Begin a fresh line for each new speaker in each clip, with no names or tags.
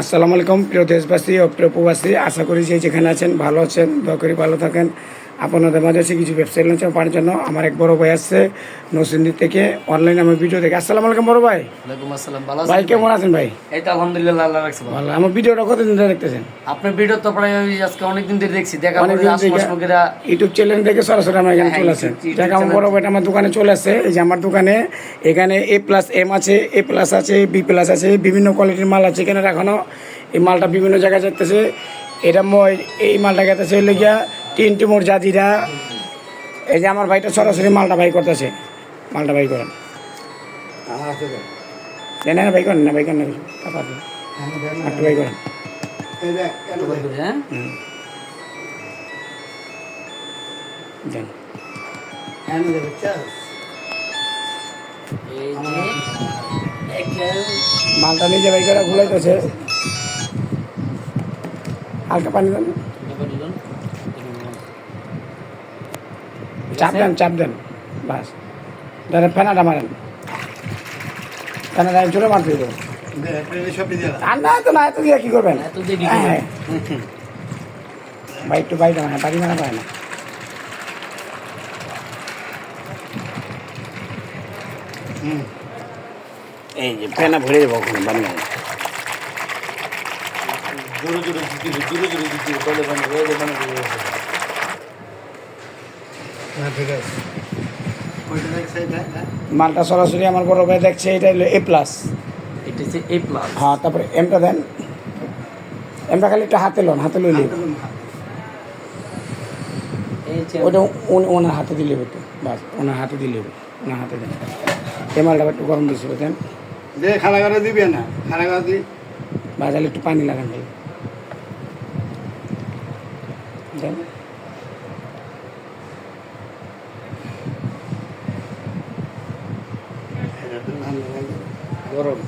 আসসালামু আলাইকুম, প্রিয় দেশবাসী ও প্রিয় প্রবাসী। আশা করি যে যেখানে আছেন ভালো আছেন। দয়া করে ভালো থাকেন। আপনাদের মাঝে এসে কিছু ব্যবসায়ী লঞ্চ পাওয়ার জন্য আমার এক বড় ভাই আসছে নসিন্দি থেকে অনলাইনে আমার ভিডিও দেখে। আসসালামু আলাইকুম বড় ভাই।
ওয়ালাইকুম আসসালাম ভালো
ভাই কেমন আছেন ভাই?
এই তো আলহামদুলিল্লাহ আল্লাহ রাখছে ভালো।
আমার ভিডিওটা কতদিন ধরে দেখতেছেন?
আপনার ভিডিও তো প্রায় আজকে অনেকদিন ধরে দেখছি দেখা লোকেরা
ইউটিউব চ্যানেল থেকে সরাসরি আমার এখানে
হ্যাঁ,
চলে আসেন।
ইউটিউব
দেখ আমার বড় ভাইটা আমার দোকানে চলে আসছে। এই যে আমার দোকানে এখানে এ প্লাস এম আছে এ প্লাস আছে বি প্লাস আছে বিভিন্ন কোয়ালিটির মাল আছে এখানে রাখানো। এই মালটা বিভিন্ন জায়গায় যাইতেছে। এটা মই এই মালটা গেতেছে হলে গিয়া তিন টিমোর জাজিরা এই যে আমার ভাইটা সরাসরি মালটা ভাই করতেছে। মালটা ভাই করেন। জানেন না ভাই করেন না ভাই করেন না কিছু একটু ভাই করেন।
হ্যাঁ?
মালটা নিজে ভাই করে ঘুলাইতেছে হালকা পানি দেন। চাপ দেন চাপ দেন বাস ধরে ফেনাটা মারেন ফেনাটা জোরে মারতে দেবো আর না তো না এত দিয়ে কী করবেন হ্যাঁ? ভাই একটু বাইটা মানে বাড়ি মারা পায় না এই যে ফেনা ভরে যাব ওখানে বাড়ি মানে মালটা সরাসরি আমার বড় ভাই দেখছে এটা হলো এ প্লাস
এটা হচ্ছে এ প্লাস
হ্যাঁ তারপরে এমটা দেন। এমটা খালি একটা হাতে লোন হাতে লইলে ওটা ওনার হাতে দিলে হতো। বাস ওনার হাতে দিলে হবে ওনার হাতে দেন। এই মালটা একটু গরম বেশি দেন।
দে খানা করে দিবে না। খানা করে দি।
বাজালে একটু পানি লাগান দেন
এটা তো ভালো লাগে
গরম।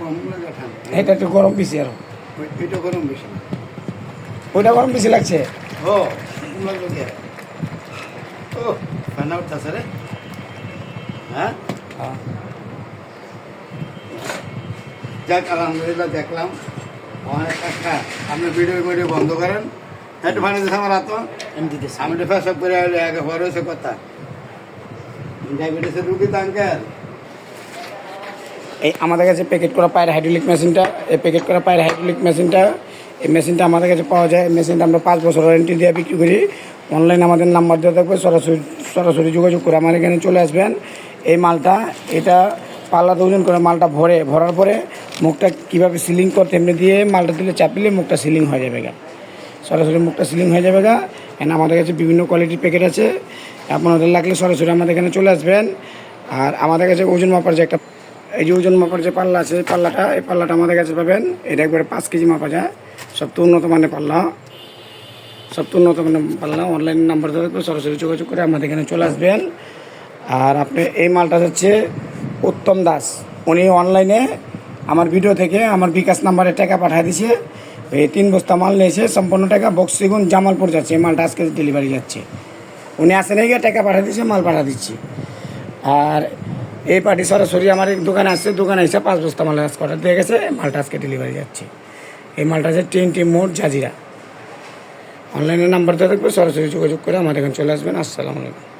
কম লাগে ঠান্ডা।
এটা একটু গরম বেশি
আরও। এটা গরম বেশি।
ওইটা গরম বেশি লাগছে?
ও লাগল কে? ও ফানা উঠতেছে রে। হ্যাঁ?
হ্যাঁ।
যাক আলহামদুলিল্লাহ দেখলাম। অনেক কাকা আপনি ভিডিও ভিডিও বন্ধ করেন। একটু ফানি দিচ্ছে আমার হাত।
আমি
আমি তো ফেসব করে আগে বড় হয়েছে কথা ডায়াবেটিসের রুগী তো আঙ্কেল
এই আমাদের কাছে প্যাকেট করা পায়ের হাইড্রোলিক মেশিনটা এই প্যাকেট করা পায়ের হাইড্রোলিক মেশিনটা এই মেশিনটা আমাদের কাছে পাওয়া যায়। এই মেশিনটা আমরা পাঁচ বছর ওয়ারেন্টি দিয়ে বিক্রি করি। অনলাইন আমাদের নাম্বার দেওয়া থাকবে, সরাসরি সরাসরি যোগাযোগ করে আমার এখানে চলে আসবেন। এই মালটা, এটা পাল্লাতে ওজন করে মালটা ভরে, ভরার পরে মুখটা কীভাবে সিলিং করতে এমনি দিয়ে মালটা দিলে চাপিলে মুখটা সিলিং হয়ে যাবে গা। সরাসরি মুখটা সিলিং হয়ে যাবে গা। এখানে আমাদের কাছে বিভিন্ন কোয়ালিটির প্যাকেট আছে। আপনাদের লাগলে সরাসরি আমাদের এখানে চলে আসবেন। আর আমাদের কাছে ওজন মাপার যে একটা এই যে ওজন মাপার যে পাল্লা আছে, এই পাল্লাটা এই পাল্লাটা আমাদের কাছে পাবেন। এটা একবারে পাঁচ কেজি মাপা যায়। সবচেয়ে উন্নত মানের পাল্লা। সবচেয়ে উন্নত মানের পাল্লা। অনলাইন নাম্বার থাকবে সরাসরি যোগাযোগ করে আমাদের এখানে চলে আসবেন। আর আপনি এই মালটা হচ্ছে উত্তম দাস। উনি অনলাইনে আমার ভিডিও থেকে আমার বিকাশ নাম্বারে টাকা পাঠিয়ে দিছে এই তিন বস্তা মাল নিয়েছে। সম্পূর্ণ টাকা বক্সিগুন জামালপুর যাচ্ছে। এই মালটা আজকে ডেলিভারি যাচ্ছে। উনি আসেন গিয়ে টাকা পাঠিয়ে দিচ্ছে মাল পাঠিয়ে দিচ্ছি। আর এই পার্টি সরাসরি আমার দোকানে আসছে, দোকানে এসে পাঁচ বস্তা মাল আজকে অর্ডার দিয়ে গেছে মালটা আজকে ডেলিভারি যাচ্ছে। এই মালটা আছে টিএনটি মোট জাজিরা। অনলাইনের নাম্বারটা থাকবে সরাসরি যোগাযোগ করে আমার এখানে চলে আসবেন। আসসালামু আলাইকুম।